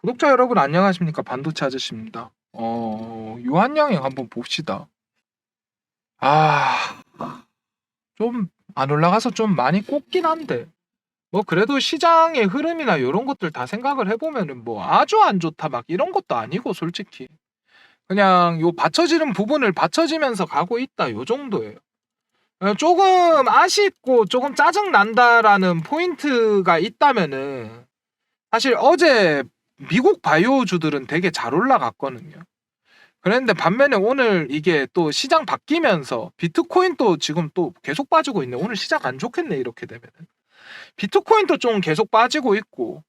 구독자 여러분 안녕하십니까 반도체 아저씨입니다. 어 유한양행 한번 봅시다. 아좀 안 올라가서 좀 많이 꼽긴 한데 뭐 그래도 시장의 흐름이나 이런 것들 다 생각을 해보면은 뭐 아주 안 좋다 막 이런 것도 아니고 솔직히 그냥 요 받쳐지는 부분을 받쳐지면서 가고 있다 요 정도예요. 어, 조금 아쉽고 조금 짜증 난다라는 포인트가 있다면은 사실 어제 미국 바이오주들은 되게 잘 올라갔거든요. 그런데 반면에 오늘 이게 또 시장 바뀌면서 비트코인도 지금 또 계속 빠지고 있네. 오늘 시장 안 좋겠네 이렇게 되면은. 비트코인도 좀 계속 빠지고 있고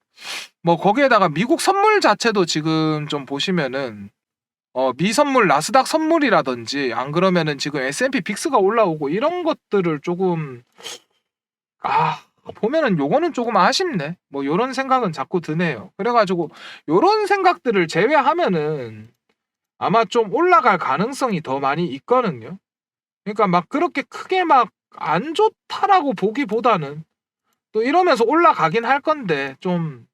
뭐 거기에다가 미국 선물 자체도 지금 좀 보시면은 어 미선물 나스닥 선물이라든지 안 그러면은 지금 S&P 빅스가 올라오고 이런 것들을 조금 아 보면은 요거는 조금 아쉽네. 뭐 요런 생각은 자꾸 드네요. 그래가지고 요런 생각들을 제외하면은 아마 좀 올라갈 가능성이 더 많이 있거든요. 그러니까 막 그렇게 크게 막 안 좋다라고 보기보다는 또 이러면서 올라가긴 할 건데 좀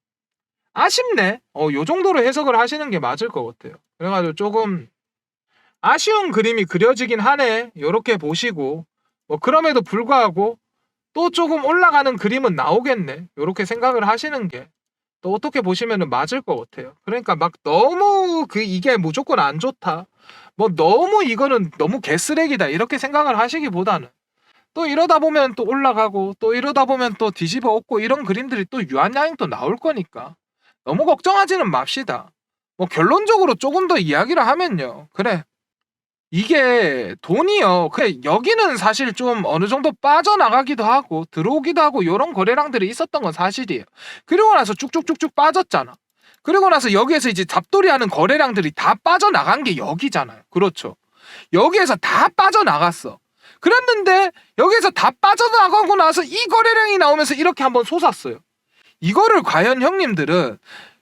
아쉽네. 어, 요 정도로 해석을 하시는 게 맞을 것 같아요. 그래가지고 조금 아쉬운 그림이 그려지긴 하네. 요렇게 보시고 뭐 그럼에도 불구하고 또 조금 올라가는 그림은 나오겠네. 요렇게 생각을 하시는 게 또 어떻게 보시면은 맞을 것 같아요. 그러니까 막 너무 그 이게 무조건 안 좋다. 뭐 너무 이거는 너무 개쓰레기다. 이렇게 생각을 하시기보다는 또 이러다 보면 또 올라가고 또 이러다 보면 또 뒤집어 엎고 이런 그림들이 또 유한양행 또 나올 거니까 너무 걱정하지는 맙시다. 뭐 결론적으로 조금 더 이야기를 하면요. 그래. 이게 돈이요. 그래 여기는 사실 좀 어느 정도 빠져나가기도 하고 들어오기도 하고 이런 거래량들이 있었던 건 사실이에요. 그리고 나서 쭉쭉쭉쭉 빠졌잖아. 그리고 나서 여기에서 이제 잡돌이 하는 거래량들이 다 빠져나간 게 여기잖아요. 그렇죠. 여기에서 다 빠져나갔어. 그랬는데 여기에서 다 빠져나가고 나서 이 거래량이 나오면서 이렇게 한번 솟았어요. 이거를 과연 형님들은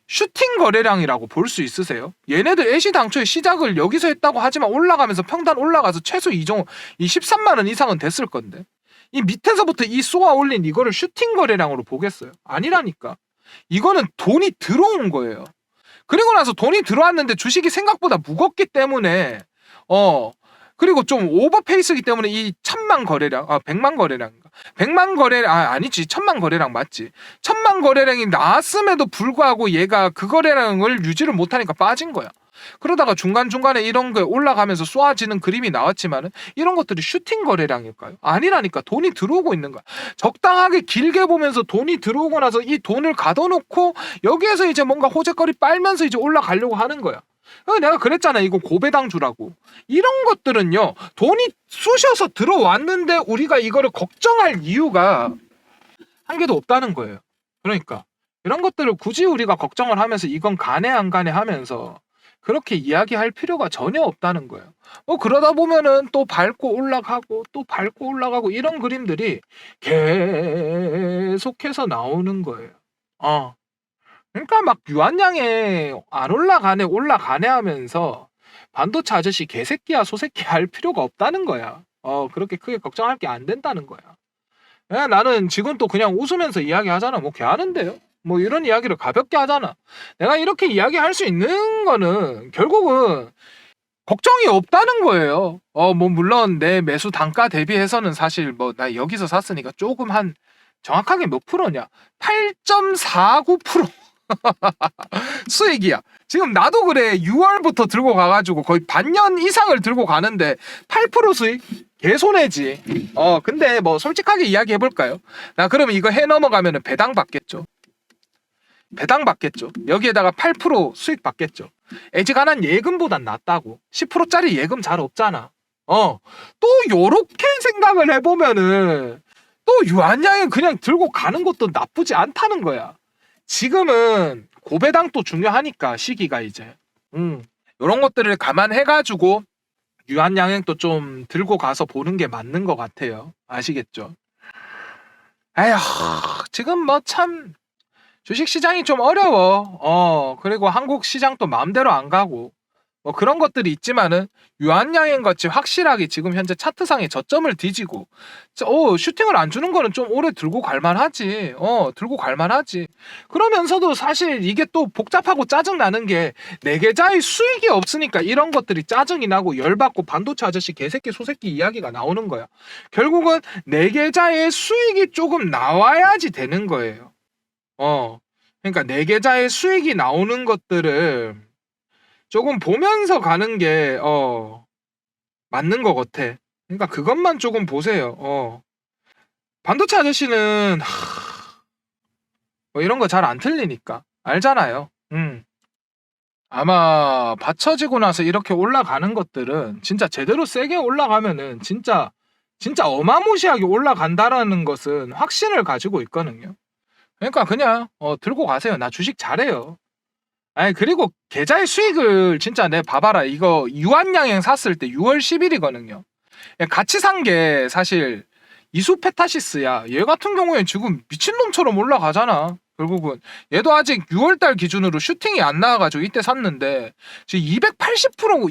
슈팅 거래량이라고 볼 수 있으세요? 얘네들 애시 당초에 시작을 여기서 했다고 하지만 올라가면서 평단 올라가서 최소 이 정도 이 13만 원 이상은 됐을 건데 이 밑에서부터 이 쏘아 올린 이거를 슈팅 거래량으로 보겠어요? 아니라니까. 이거는 돈이 들어온 거예요. 그리고 나서 돈이 들어왔는데 주식이 생각보다 무겁기 때문에 어 그리고 좀 오버 페이스기 때문에 이 천만 거래량 아 백만 거래량 인가 백만 거래량 아 아니지 천만 거래량 맞지 천만 거래량이 나왔음에도 불구하고 얘가 그 거래량을 유지를 못하니까 빠진 거야 그러다가 중간중간에 이런 거 올라가면서 쏘아지는 그림이 나왔지만은 이런 것들이 슈팅 거래량일까요? 아니라니까 돈이 들어오고 있는 거야. 적당하게 길게 보면서 돈이 들어오고 나서 이 돈을 가둬놓고 여기에서 이제 뭔가 호재거리 빨면서 이제 올라가려고 하는 거야. 어, 내가 그랬잖아. 이거 고배당주라고. 이런 것들은요. 돈이 쑤셔서 들어왔는데 우리가 이거를 걱정할 이유가 한 개도 없다는 거예요. 그러니까 이런 것들을 굳이 우리가 걱정을 하면서 이건 가네 안 가네 하면서 그렇게 이야기할 필요가 전혀 없다는 거예요. 뭐 그러다 보면은 또 밟고 올라가고 또 밟고 올라가고 이런 그림들이 계속해서 나오는 거예요. 어. 그러니까 막 유한양에 안 올라가네 올라가네 하면서 반도체 아저씨 개새끼야 소새끼야 할 필요가 없다는 거야. 어 그렇게 크게 걱정할 게 안 된다는 거야. 야, 나는 지금 또 그냥 웃으면서 이야기하잖아. 뭐 개하는데요. 뭐 이런 이야기를 가볍게 하잖아. 내가 이렇게 이야기할 수 있는 거는 결국은 걱정이 없다는 거예요. 어, 뭐 물론 내 매수 단가 대비해서는 사실 뭐 나 여기서 샀으니까 조금 한 정확하게 몇 프로냐? 8.49% 수익이야. 지금 나도 그래. 6월부터 들고 가가지고 거의 반년 이상을 들고 가는데 8% 수익? 개손해지. 어, 근데 뭐 솔직하게 이야기해 볼까요? 나 그러면 이거 해 넘어가면은 배당 받겠죠. 배당 받겠죠. 여기에다가 8% 수익 받겠죠. 애지간한 예금보단 낫다고. 10%짜리 예금 잘 없잖아. 어. 또 요렇게 생각을 해보면은 또 유한양이 그냥 들고 가는 것도 나쁘지 않다는 거야. 지금은 고배당도 중요하니까 시기가 이제. 음. 요런 것들을 감안해가지고 유한양행도 좀 들고 가서 보는 게 맞는 것 같아요. 아시겠죠? 에휴, 지금 뭐 참 주식 시장이 좀 어려워. 어, 그리고 한국 시장도 마음대로 안 가고. 뭐 그런 것들이 있지만은 유한양행 같이 확실하게 지금 현재 차트상에 저점을 뒤지고 저- 어 슈팅을 안 주는 거는 좀 오래 들고 갈만하지. 어 들고 갈만하지. 그러면서도 사실 이게 또 복잡하고 짜증 나는 게 내 계좌에 수익이 없으니까 이런 것들이 짜증이 나고 열받고 반도체 아저씨 개새끼 소새끼 이야기가 나오는 거야. 결국은 내 계좌에 수익이 조금 나와야지 되는 거예요. 어. 그러니까 내 계좌에 수익이 나오는 것들을 조금 보면서 가는 게, 어, 맞는 것 같아. 그러니까 그것만 조금 보세요. 어. 반도체 아저씨는, 하, 뭐 이런 거 잘 안 틀리니까. 알잖아요. 음. 아마 받쳐지고 나서 이렇게 올라가는 것들은 진짜 제대로 세게 올라가면은 진짜, 진짜 어마무시하게 올라간다라는 것은 확신을 가지고 있거든요. 그러니까 그냥, 어, 들고 가세요. 나 주식 잘해요. 아니 그리고 계좌의 수익을 진짜 내 봐봐라. 이거 유한양행 샀을 때 6월 10일이거든요. 같이 산 게 사실 이수페타시스야. 얘 같은 경우엔 지금 미친놈처럼 올라가잖아. 결국은. 얘도 아직 6월달 기준으로 슈팅이 안 나와가지고 이때 샀는데 지금 280%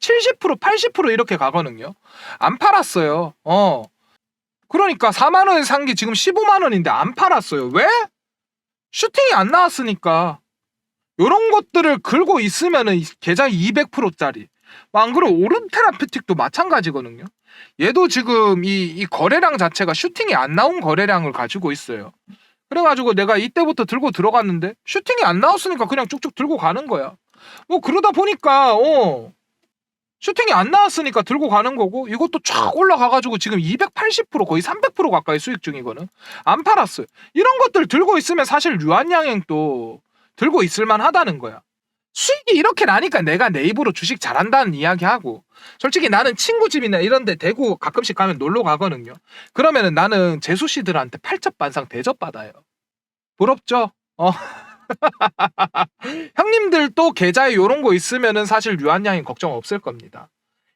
270% 80% 이렇게 가거든요. 안 팔았어요. 어. 그러니까 4만 원에 산 게 지금 15만 원인데 안 팔았어요. 왜? 슈팅이 안 나왔으니까 요런 것들을 긁고 있으면은 계좌 200%짜리. 안 그래 오른테라피틱도 마찬가지거든요. 얘도 지금 이, 이 거래량 자체가 슈팅이 안 나온 거래량을 가지고 있어요. 그래가지고 내가 이때부터 들고 들어갔는데 슈팅이 안 나왔으니까 그냥 쭉쭉 들고 가는 거야. 뭐 그러다 보니까 어 슈팅이 안 나왔으니까 들고 가는 거고 이것도 쫙 올라가가지고 지금 280% 거의 300% 가까이 수익 중이거든. 안 팔았어요. 이런 것들 들고 있으면 사실 유한양행도 들고 있을만 하다는 거야. 수익이 이렇게 나니까 내가 내 입으로 주식 잘한다는 이야기하고 솔직히 나는 친구 집이나 이런 데 대구 가끔씩 가면 놀러 가거든요. 그러면은 나는 재수 씨들한테 팔첩반상 대접 받아요. 부럽죠? 어. 형님들도 계좌에 요런 거 있으면은 사실 유한양이 걱정 없을 겁니다.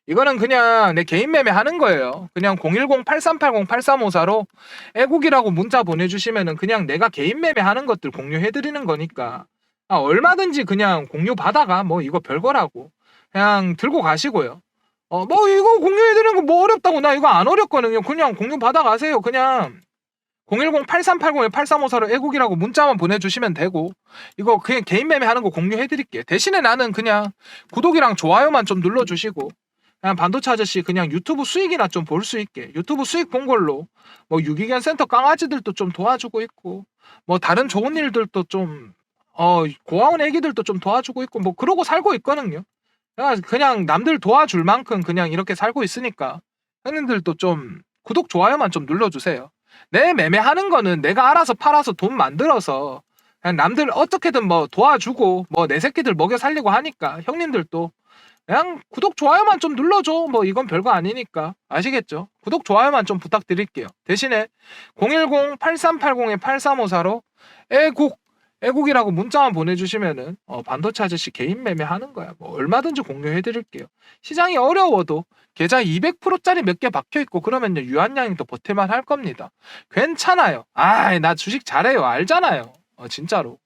이거는 그냥 내 개인 매매 하는 거예요. 그냥 010-8380-8354로 애국이라고 문자 보내주시면은 그냥 내가 개인 매매 하는 것들 공유해드리는 거니까 아, 얼마든지 그냥 공유 받아가 뭐 이거 별거라고 그냥 들고 가시고요. 어 뭐 이거 공유해드리는 거 뭐 어렵다고 나 이거 안 어렵거든요. 그냥 공유 받아가세요. 그냥 010-8380-8354로 애국이라고 문자만 보내주시면 되고 이거 그냥 개인 매매 하는 거 공유해드릴게요. 대신에 나는 그냥 구독이랑 좋아요만 좀 눌러주시고 그냥 반도체 아저씨 그냥 유튜브 수익이나 좀 볼 수 있게 유튜브 수익 본 걸로 뭐 유기견 센터 강아지들도 좀 도와주고 있고 뭐 다른 좋은 일들도 좀 어 고아원 애기들도 좀 도와주고 있고 뭐 그러고 살고 있거든요. 그냥 남들 도와줄 만큼 그냥 이렇게 살고 있으니까 형님들도 좀 구독 좋아요만 좀 눌러주세요. 내 매매하는 거는 내가 알아서 팔아서 돈 만들어서 그냥 남들 어떻게든 뭐 도와주고 뭐 내 새끼들 먹여 살리고 하니까 형님들도 그냥 구독 좋아요만 좀 눌러줘. 뭐 이건 별거 아니니까. 아시겠죠? 구독 좋아요만 좀 부탁드릴게요. 대신에 010-8380-8354로 애국 애국이라고 문자만 보내주시면은 어, 반도체 아저씨 개인 매매하는 거야. 뭐 얼마든지 공유해드릴게요. 시장이 어려워도 계좌 200%짜리 몇 개 박혀 있고 그러면요 유한양이 또 버틸만 할 겁니다. 괜찮아요. 아 나 주식 잘해요. 알잖아요. 어, 진짜로